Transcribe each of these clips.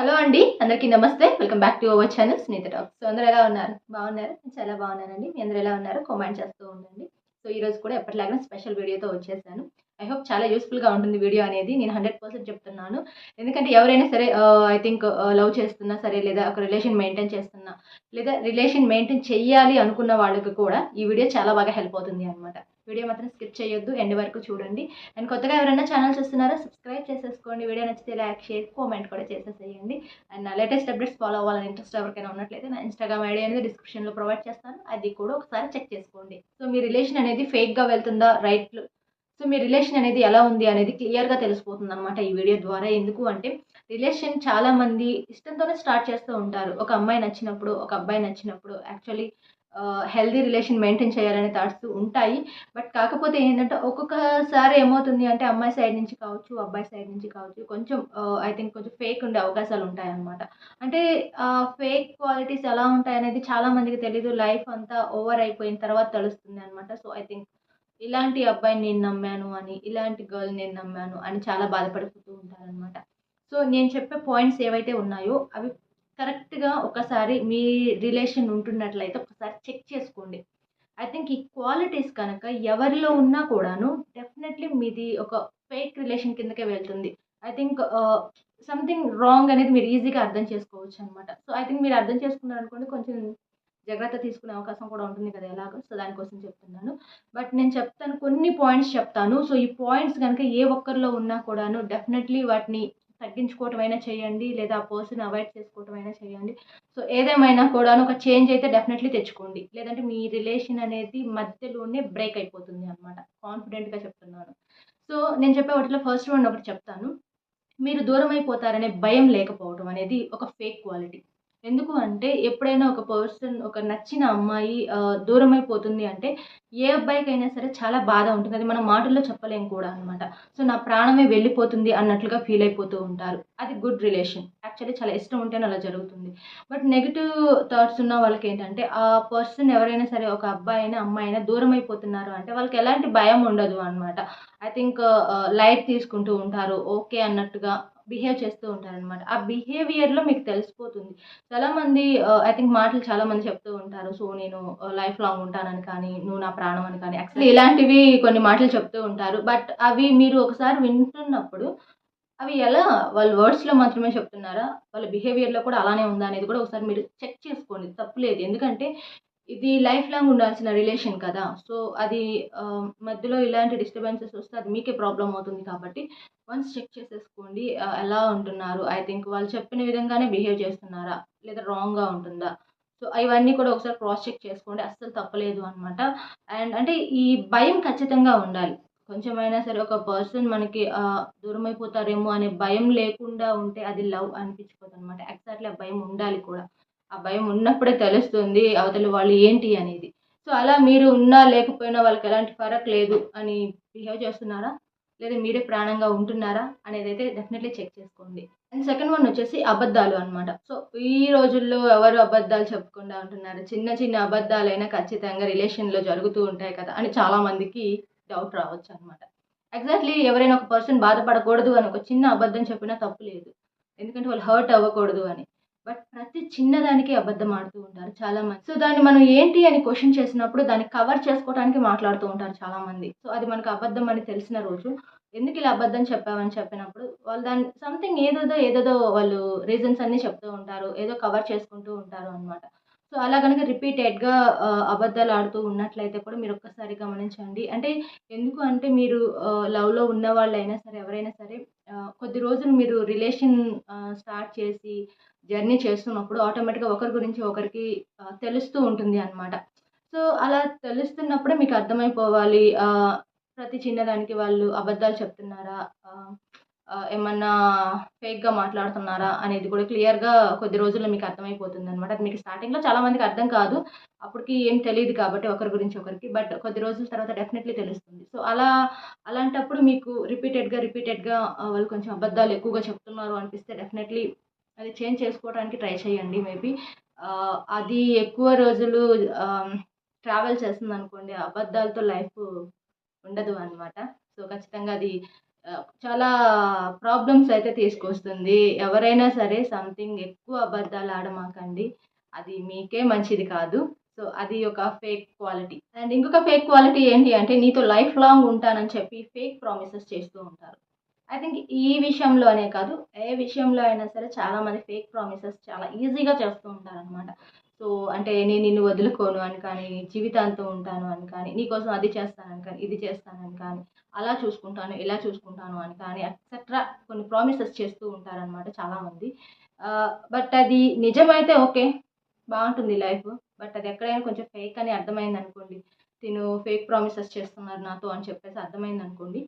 Hello అండి అందరికీ నమస్తే. Welcome back to our channel Snehitha talk so అందరూ ఎలా ఉన్నారు? బాగున్నారు? చాలా బాగున్నానండి. మీ అందరూ ఎలా ఉన్నారు? కామెంట్ చేస్తూ ఉండండి. సో ఈరోజు కూడా ఎప్పటిలాగా స్పెషల్ వీడియోతో వచ్చేసాను. ఐ హోప్ చాలా యూస్ఫుల్గా ఉంటుంది వీడియో అనేది. నేను హండ్రెడ్ పర్సెంట్ చెప్తున్నాను. ఎందుకంటే ఎవరైనా సరే ఐ థింక్ లవ్ చేస్తున్నా సరే లేదా ఒక రిలేషన్ మెయింటైన్ చేస్తున్నా లేదా రిలేషన్ మెయింటైన్ చేయాలి అనుకున్న వాళ్ళకి కూడా ఈ వీడియో చాలా బాగా హెల్ప్ అవుతుంది అనమాట వీడియో మాత్రం స్కిప్ చేయొద్దు. ఎండ్ వరకు చూడండి. అండ్ కొత్తగా ఎవరైనా ఛానల్ చూస్తున్నారా సబ్స్క్రైబ్ చేసేసుకోండి. వీడియో నచ్చితే లైక్ షేర్ కామెంట్ కూడా చేసేసేయండి. అండ్ నా లేటెస్ట్ అప్డేట్స్ ఫాలో అవ్వాలని ఇంట్రెస్ట్ ఎవరికైనా ఉన్నట్లయితే నా ఇన్స్టాగ్రామ్ ఐడి అనేది డిస్క్రిప్షన్లో ప్రొవైడ్ చేస్తాను. అది కూడా ఒకసారి చెక్ చేసుకోండి. సో మీ రిలేషన్ అనేది ఫేక్గా వెళ్తుందా రైట్ సో మీ రిలేషన్ అనేది ఎలా ఉంది అనేది క్లియర్గా తెలిసిపోతుంది అనమాట ఈ వీడియో ద్వారా. ఎందుకు అంటే రిలేషన్ చాలామంది ఇష్టంతోనే స్టార్ట్ చేస్తూ ఉంటారు. ఒక అమ్మాయి నచ్చినప్పుడు ఒక అబ్బాయి నచ్చినప్పుడు యాక్చువల్లీ హెల్దీ రిలేషన్ మెయింటైన్ చేయాలనే థాట్స్ ఉంటాయి. బట్ కాకపోతే ఏంటంటే ఒక్కొక్కసారి ఏమవుతుంది అంటే అమ్మాయి సైడ్ నుంచి కావచ్చు అబ్బాయి సైడ్ నుంచి కావచ్చు కొంచెం ఐ థింక్ కొంచెం ఫేక్ ఉండే అవకాశాలు ఉంటాయి అనమాట అంటే ఫేక్ క్వాలిటీస్ ఎలా ఉంటాయనేది చాలామందికి చాలా మందికి తెలీదు. లైఫ్ అంతా ఓవర్ అయిపోయిన తర్వాత తెలుస్తుంది అనమాట సో ఐ థింక్ ఇలాంటి అబ్బాయిని నేను నమ్మాను అని ఇలాంటి గర్ల్ నేను నమ్మాను అని చాలా బాధపడిపోతూ ఉంటారనమాట సో నేను చెప్పే పాయింట్స్ ఏవైతే ఉన్నాయో అవి కరెక్ట్గా ఒకసారి మీ రిలేషన్ ఉంటున్నట్లయితే ఒకసారి చెక్ చేసుకోండి. ఐ థింక్ ఈ క్వాలిటీస్ కనుక ఎవరిలో ఉన్నా కూడాను డెఫినెట్లీ మీది ఒక ఫేక్ రిలేషన్ కిందకే వెళ్తుంది. ఐ థింక్ సంథింగ్ రాంగ్ అనేది మీరు ఈజీగా అర్థం చేసుకోవచ్చు అనమాట సో ఐ థింక్ మీరు అర్థం చేసుకున్నారనుకోండి కొంచెం జాగ్రత్త తీసుకునే అవకాశం కూడా ఉంటుంది కదా ఎలాగో? సో దానికోసం చెప్తున్నాను. బట్ నేను చెప్తాను కొన్ని పాయింట్స్ చెప్తాను. సో ఈ పాయింట్స్ కనుక ఏ ఒక్కరిలో ఉన్నా కూడాను డెఫినెట్లీ వాటిని తగ్గించుకోవటం అయినా చేయండి లేదా ఆ పర్సన్ అవాయిడ్ చేసుకోవటం అయినా చేయండి. సో ఏదేమైనా కూడాను ఒక చేంజ్ అయితే డెఫినెట్లీ తెచ్చుకోండి. లేదంటే మీ రిలేషన్ అనేది మధ్యలోనే బ్రేక్ అయిపోతుంది అనమాట కాన్ఫిడెంట్గా చెప్తున్నాను. సో నేను చెప్పే వాటిలో ఫస్ట్ వన్ ఒకటి చెప్తాను. మీరు దూరం అయిపోతారనే భయం లేకపోవడం అనేది ఒక ఫేక్ క్వాలిటీ. ఎందుకు అంటే ఎప్పుడైనా ఒక పర్సన్ ఒక నచ్చిన అమ్మాయి దూరం అయిపోతుంది అంటే ఏ అబ్బాయికి అయినా సరే చాలా బాధ ఉంటుంది. అది మన మాటల్లో చెప్పలేం కూడా అనమాట సో నా ప్రాణమే వెళ్ళిపోతుంది అన్నట్లుగా ఫీల్ అయిపోతూ ఉంటారు. అది గుడ్ రిలేషన్. యాక్చువల్లీ చాలా ఇష్టం ఉంటేనే అలా జరుగుతుంది. బట్ నెగిటివ్ థాట్స్ ఉన్న వాళ్ళకి ఏంటంటే ఆ పర్సన్ ఎవరైనా సరే ఒక అబ్బాయి అయినా అమ్మాయి అయినా దూరం అయిపోతున్నారు అంటే వాళ్ళకి ఎలాంటి భయం ఉండదు అనమాట ఐ థింక్ లైట్ తీసుకుంటూ ఉంటారు. ఓకే అన్నట్టుగా బిహేవ్ చేస్తూ ఉంటారనమాట ఆ బిహేవియర్లో మీకు తెలిసిపోతుంది. చాలామంది ఐ థింక్ మాటలు చాలామంది చెప్తూ ఉంటారు. సో నేను లైఫ్ లాంగ్ ఉంటానని కానీ నువ్వు నా ప్రాణం అని కానీ యాక్చువల్లీ ఇలాంటివి కొన్ని మాటలు చెప్తూ ఉంటారు. బట్ అవి మీరు ఒకసారి వింటున్నప్పుడు అవి ఎలా వాళ్ళ వర్డ్స్లో మాత్రమే చెప్తున్నారా? వాళ్ళ బిహేవియర్లో కూడా అలానే ఉందా అనేది కూడా ఒకసారి మీరు చెక్ చేసుకోండి. తప్పులేదు ఎందుకంటే ఇది లైఫ్ లాంగ్ ఉండాల్సిన రిలేషన్ కదా. సో అది మధ్యలో ఇలాంటి డిస్టర్బెన్సెస్ వస్తే అది మీకే ప్రాబ్లం అవుతుంది కాబట్టి వన్స్ చెక్ చేసేసుకోండి. ఎలా ఉంటున్నారు? ఐ థింక్ వాళ్ళు చెప్పిన విధంగానే బిహేవ్ చేస్తున్నారా? లేదా రాంగ్గా ఉంటుందా? సో ఇవన్నీ కూడా ఒకసారి క్రాస్ చెక్ చేసుకోండి. అస్సలు తప్పలేదు అనమాట అండ్ అంటే ఈ భయం ఖచ్చితంగా ఉండాలి. కొంచెమైనా సరే ఒక పర్సన్ మనకి దూరం అయిపోతారేమో అనే భయం లేకుండా ఉంటే అది లవ్ అనిపించుకోదు అనమాట ఎగ్జాక్ట్లీ ఆ భయం ఉండాలి కూడా. ఆ భయం ఉన్నప్పుడే తెలుస్తుంది అవతల వాళ్ళు ఏంటి అనేది. సో అలా మీరు ఉన్నా లేకపోయినా వాళ్ళకి ఎలాంటి ఫరక్ లేదు అని బిహేవ్ చేస్తున్నారా? లేదా మీరే ప్రాణంగా ఉంటున్నారా అనేది అయితే డెఫినెట్లీ చెక్ చేసుకోండి. అండ్ సెకండ్ వన్ వచ్చేసి అబద్ధాలు అనమాట సో ఈ రోజుల్లో ఎవరు అబద్ధాలు చెప్పకుండా ఉంటున్నారు? చిన్న చిన్న అబద్ధాలైనా ఖచ్చితంగా రిలేషన్లో జరుగుతూ ఉంటాయి కదా అని చాలామందికి డౌట్ రావచ్చు అనమాట ఎగ్జాక్ట్లీ ఎవరైనా ఒక పర్సన్ బాధపడకూడదు అని ఒక చిన్న అబద్ధం చెప్పినా తప్పు లేదు. ఎందుకంటే వాళ్ళు హర్ట్ అవ్వకూడదు అని. బట్ ప్రతి చిన్నదానికి అబద్ధం ఆడుతూ ఉంటారు చాలా మంది. సో దాన్ని మనం ఏంటి అని క్వశ్చన్ చేసినప్పుడు దాన్ని కవర్ చేసుకోవడానికి మాట్లాడుతూ ఉంటారు చాలా మంది. సో అది మనకు అబద్ధం అని తెలిసిన రోజు ఎందుకు ఇలా అబద్ధం చెప్పామని చెప్పినప్పుడు వాళ్ళు దాని సంథింగ్ ఏదేదో ఏదేదో వాళ్ళు రీజన్స్ అన్నీ చెప్తూ ఉంటారు ఏదో కవర్ చేసుకుంటూ ఉంటారు అనమాట సో అలా కనుక రిపీటెడ్గా అబద్ధాలు ఆడుతూ ఉన్నట్లయితే కూడా మీరు ఒక్కసారి గమనించండి. అంటే ఎందుకు అంటే మీరు లవ్లో ఉన్న వాళ్ళైనా సరే ఎవరైనా సరే కొద్ది రోజులు మీరు రిలేషన్ స్టార్ట్ చేసి జర్నీ చేస్తున్నప్పుడు ఆటోమేటిక్గా ఒకరి గురించి ఒకరికి తెలుస్తూ ఉంటుంది అనమాట సో అలా తెలుస్తున్నప్పుడే మీకు అర్థమైపోవాలి ప్రతి చిన్నదానికి వాళ్ళు అబద్ధాలు చెప్తున్నారా ఏమన్నా ఫేక్గా మాట్లాడుతున్నారా అనేది కూడా క్లియర్గా కొద్ది రోజుల్లో మీకు అర్థమైపోతుంది అనమాట అది మీకు స్టార్టింగ్లో చాలా మందికి అర్థం కాదు అప్పటికి ఏం తెలియదు కాబట్టి ఒకరి గురించి ఒకరికి బట్ కొద్ది రోజుల తర్వాత డెఫినెట్లీ తెలుస్తుంది. సో అలా అలాంటప్పుడు మీకు రిపీటెడ్గా రిపీటెడ్గా వాళ్ళు కొంచెం అబద్ధాలు ఎక్కువగా చెప్తున్నారు అనిపిస్తే డెఫినెట్లీ అది చేంజ్ చేసుకోవడానికి ట్రై చేయండి మేబీ అది ఎక్కువ రోజులు ట్రావెల్ చేస్తుంది అనుకోండి అబద్ధాలతో లైఫ్ ఉండదు అనమాట సో ఖచ్చితంగా అది చాలా ప్రాబ్లమ్స్ అయితే తీసుకొస్తుంది. ఎవరైనా సరే సంథింగ్ ఎక్కువ అబద్ధాలు ఆడమాకండి. అది మీకే మంచిది కాదు. సో, అది ఒక ఫేక్ క్వాలిటీ. అండ్ ఇంకొక ఫేక్ క్వాలిటీ ఏంటి అంటే నీతో లైఫ్ లాంగ్ ఉంటానని చెప్పి ఫేక్ ప్రామిసెస్ చేస్తూ ఉంటారు. ఐ థింక్ ఈ విషయంలోనే కాదు, ఏ విషయంలో అయినా సరే చాలామంది ఫేక్ ప్రామిసెస్ చాలా ఈజీగా చేస్తూ ఉంటారనమాట. సో, అంటే నేను నిన్ను వదులుకోను అని కానీ, జీవితాంతం ఉంటాను అని కానీ, నీకోసం అది చేస్తానని కానీ, ఇది చేస్తానని కానీ, అలా చూసుకుంటాను, ఇలా చూసుకుంటాను అని కానీ ఎక్సెట్రా కొన్ని ప్రామిసెస్ చేస్తూ ఉంటారనమాట చాలామంది. బట్ అది నిజమైతే ఓకే. బాగుంటుంది లైఫ్. బట్ అది ఎక్కడైనా కొంచెం ఫేక్ అని అర్థమైంది అనుకోండి తిను ఫేక్ ప్రామిసెస్ చేస్తున్నారు నాతో అని చెప్పేసి అర్థమైంది అనుకోండి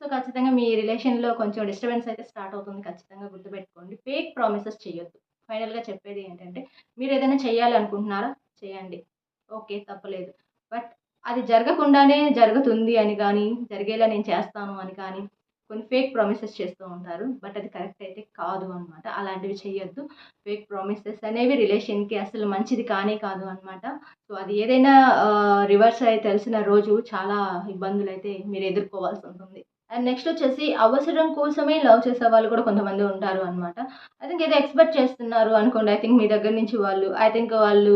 సో, ఖచ్చితంగా మీ రిలేషన్‌లో కొంచెం డిస్టర్బెన్స్ అయితే స్టార్ట్ అవుతుంది. ఖచ్చితంగా గుర్తుపెట్టుకోండి. ఫేక్ ప్రామిసెస్ చేయొద్దు. ఫైనల్‌గా చెప్పేది ఏంటంటే మీరు ఏదైనా చేయాలనుకుంటున్నారా? చేయండి. ఓకే. తప్పలేదు బట్ అది జరగకుండానే జరుగుతుంది అని కానీ, జరిగేలా నేను చేస్తాను అని కానీ, కొన్ని ఫేక్ ప్రామిసెస్ చేస్తూ ఉంటారు. బట్ అది కరెక్ట్ అయితే కాదు అనమాట. అలాంటివి చేయొద్దు. ఫేక్ ప్రామిసెస్ అనేవి రిలేషన్‌కి అసలు మంచిది కానే కాదు అనమాట. సో, అది ఏదైనా రివర్స్ అయి తెలిసిన రోజు చాలా ఇబ్బందులు అయితే మీరు ఎదుర్కోవాల్సి ఉంటుంది. అండ్ నెక్స్ట్ వచ్చేసి అవసరం కోసమే లవ్ చేసే వాళ్ళు కూడా కొంతమంది ఉంటారు అనమాట. ఐ థింక్ ఏదో ఎక్స్‌పెక్ట్ చేస్తున్నారు అనుకోండి. ఐ థింక్ మీ దగ్గర నుంచి వాళ్ళు ఐ థింక్ వాళ్ళు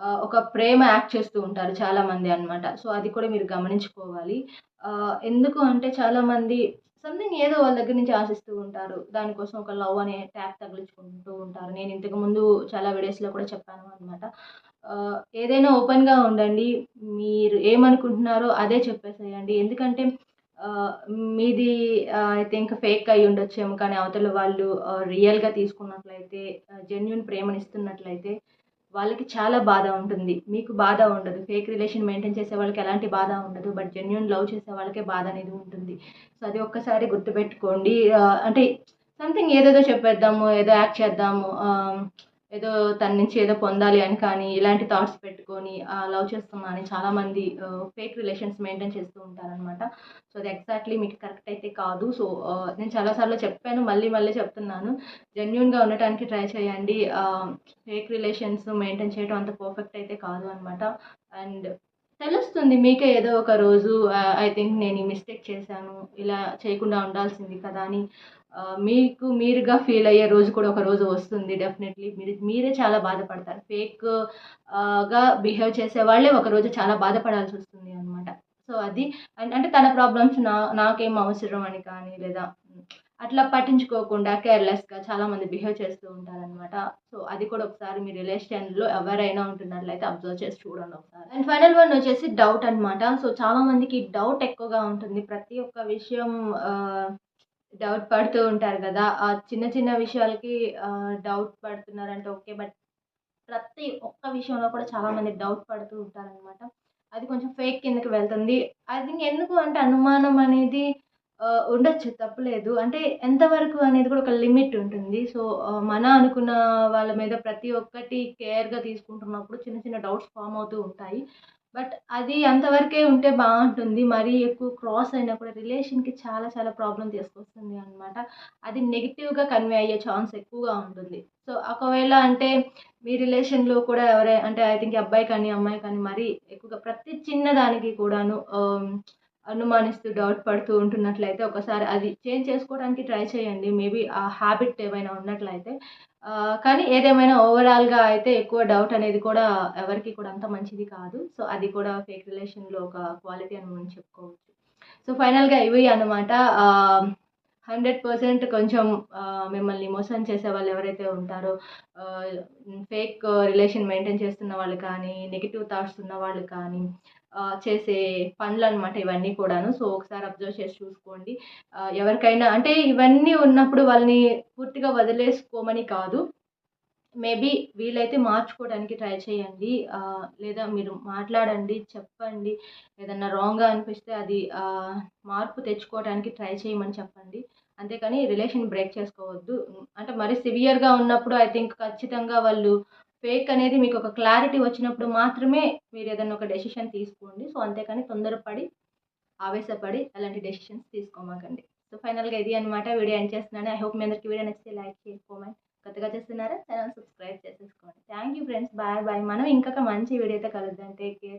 uh, ఒక ప్రేమ యాక్ట్ చేస్తూ ఉంటారు చాలామంది అనమాట. సో, అది కూడా మీరు గమనించుకోవాలి. Uh, ఎందుకు అంటే చాలామంది సంథింగ్ ఏదో వాళ్ళ దగ్గర నుంచి ఆశిస్తూ ఉంటారు. దానికోసం ఒక లవ్ అనే ట్యాగ్ తగిలించుకుంటూ ఉంటారు. నేను ఇంతకుముందు చాలా వీడియోస్‌లో కూడా చెప్పాను అనమాట. Uh, ఏదైనా ఓపెన్‌గా ఉండండి. మీరు ఏమనుకుంటున్నారో అదే చెప్పేసేయండి. ఎందుకంటే మీది అయితే ఐ థింక్ ఫేక్ అయి ఉండొచ్చేమో కానీ అవతల వాళ్ళు రియల్‌గా తీసుకున్నట్లయితే జెన్యున్ జెన్యూన్ ప్రేమనిస్తున్నట్లయితే వాళ్ళకి చాలా బాధ ఉంటుంది. మీకు బాధ ఉండదు. ఫేక్ రిలేషన్ మెయింటైన్ చేసే వాళ్ళకి ఎలాంటి బాధ ఉండదు. బట్ జెన్యున్ లవ్ చేసే వాళ్ళకే బాధ అనేది ఉంటుంది. సో, అది ఒక్కసారి గుర్తుపెట్టుకోండి. అంటే సంథింగ్ ఏదేదో చెప్పేద్దాము, ఏదో యాక్ట్ చేద్దాము. ఏదో తన నుంచి ఏదో పొందాలి అని కానీ, ఇలాంటి థాట్స్ పెట్టుకొని లవ్ చేస్తున్నా అని చాలామంది ఫేక్ రిలేషన్స్ మెయింటైన్ చేస్తూ ఉంటారనమాట. సో, అది ఎగ్జాక్ట్‌లీ మీకు కరెక్ట్ అయితే కాదు. సో, నేను చాలాసార్లు చెప్పాను. మళ్ళీ మళ్ళీ చెప్తున్నాను. జెన్యున్గా ఉండటానికి ట్రై చేయండి. ఫేక్ రిలేషన్స్ మెయింటైన్ చేయడం అంత పర్ఫెక్ట్ అయితే కాదు అనమాట. అండ్ తెలుస్తుంది మీకే ఏదో ఒక రోజు ఐ థింక్ నేను ఈ మిస్టేక్ చేశాను. ఇలా చేయకుండా ఉండాల్సింది కదా! అని మీకు మీరుగా ఫీల్ అయ్యే రోజు కూడా ఒక రోజు వస్తుంది డెఫినెట్‌లీ. మీరు మీరే చాలా బాధపడతారు. ఫేక్గా బిహేవ్ ఒక ఒకరోజు చాలా బాధపడాల్సి వస్తుంది అనమాట. సో, అది అంటే తన ప్రాబ్లమ్స్ నా నాకేం అవసరం అని కానీ, లేదా అట్లా పట్టించుకోకుండా కేర్‌లెస్‌గా చాలామంది బిహేవ్ చేస్తూ ఉంటారనమాట. సో, అది కూడా ఒకసారి మీ రిలేషన్‌లో ఎవరైనా ఉంటున్నట్లయితే అబ్జర్వ్ చేసి చూడండి ఒకసారి. అండ్ ఫైనల్ వన్ వచ్చేసి డౌట్ అనమాట. సో, చాలామందికి డౌట్ ఎక్కువగా ఉంటుంది. ప్రతి ఒక్క విషయం డౌట్ పడుతూ ఉంటారు కదా! ఆ చిన్న చిన్న విషయాలకి డౌట్ పడుతున్నారంటే ఓకే. బట్ ప్రతి ఒక్క విషయంలో కూడా చాలామంది డౌట్ పడుతూ ఉంటారనమాట. అది కొంచెం ఫేక్ కిందకి వెళ్తుంది. ఐ థింక్ ఎందుకు అంటే అనుమానం అనేది ఉండొచ్చు తప్పులేదు. అంటే ఎంతవరకు అనేది కూడా ఒక లిమిట్ ఉంటుంది. సో, మన అనుకున్న వాళ్ళ మీద ప్రతి ఒక్కటి కేర్‌గా తీసుకుంటున్నప్పుడు చిన్న చిన్న డౌట్స్ ఫామ్ అవుతూ ఉంటాయి. బట్ అది అంతవరకే ఉంటే బాగుంటుంది మరీ ఎక్కువ క్రాస్ అయినా కూడా రిలేషన్‌కి చాలా చాలా ప్రాబ్లం తీసుకొస్తుంది అనమాట. అది నెగిటివ్గా కన్వే అయ్యే ఛాన్స్ ఎక్కువగా ఉంటుంది. సో, ఒకవేళ అంటే మీ రిలేషన్‌లో కూడా ఎవరై అంటే ఐ థింక్ అబ్బాయి కానీ, అమ్మాయి కానీ మరీ ఎక్కువగా ప్రతి చిన్న దానికి కూడాను um, అనుమానిస్తూ డౌట్ పడుతూ ఉంటున్నట్లయితే ఒకసారి అది చేంజ్ చేసుకోవడానికి ట్రై చేయండి. మేబీ ఆ హ్యాబిట్ ఏమైనా ఉన్నట్లయితే. కానీ ఏదేమైనా ఓవరాల్‌గా అయితే ఎక్కువ డౌట్ అనేది కూడా ఎవరికి కూడా అంత మంచిది కాదు. సో, అది కూడా ఫేక్ రిలేషన్‌లో ఒక క్వాలిటీ అని మనం చెప్పుకోవచ్చు. సో, ఫైనల్‌గా ఇవి అనమాట. హండ్రెడ్ పర్సెంట్ కొంచెం మిమ్మల్ని మోసం చేసే వాళ్ళు ఎవరైతే ఉంటారో ఫేక్ రిలేషన్ మెయింటైన్ చేస్తున్న వాళ్ళు కానీ, నెగిటివ్ థాట్స్ ఉన్న వాళ్ళు కానీ చేసే చేసే పనులనమాట ఇవన్నీ కూడాను. సో, ఒకసారి అబ్జర్వ్ చేసి చూసుకోండి. ఎవరికైనా అంటే ఇవన్నీ ఉన్నప్పుడు వాళ్ళని పూర్తిగా వదిలేసుకోమని కాదు. మేబీ వీలైతే మార్చుకోవడానికి ట్రై చేయండి. లేదా మీరు మాట్లాడండి, చెప్పండి. ఏదన్నా రాంగ్‌గా అనిపిస్తే అది మార్పు తెచ్చుకోవడానికి ట్రై చేయమని చెప్పండి. అంతేకాని రిలేషన్ బ్రేక్ చేసుకోవద్దు. అంటే మరీ సివియర్‌గా ఉన్నప్పుడు ఐ థింక్ ఖచ్చితంగా వాళ్ళు ఫేక్ అనేది మీకు ఒక క్లారిటీ వచ్చినప్పుడు మాత్రమే మీరు ఏదైనా ఒక డెసిషన్ తీసుకోండి. సో, అంతేకాని తొందరపడి, ఆవేశపడి అలాంటి డెసిషన్స్ తీసుకోమాకండి. సో, ఫైనల్‌గా ఇది అనమాట. వీడియో ఎండ్ చేస్తున్నాను. ఐ హోప్ మీ అందరికీ వీడియో నచ్చితే లైక్, షేర్, కామెంట్. కొత్తగా చేస్తున్నారా ఛానల్ సబ్స్క్రైబ్ చేసేసుకోండి. Thank you friends. Bye bye. మనం ఇంకొక మంచి వీడియోతో కలుద్దాం. Take care.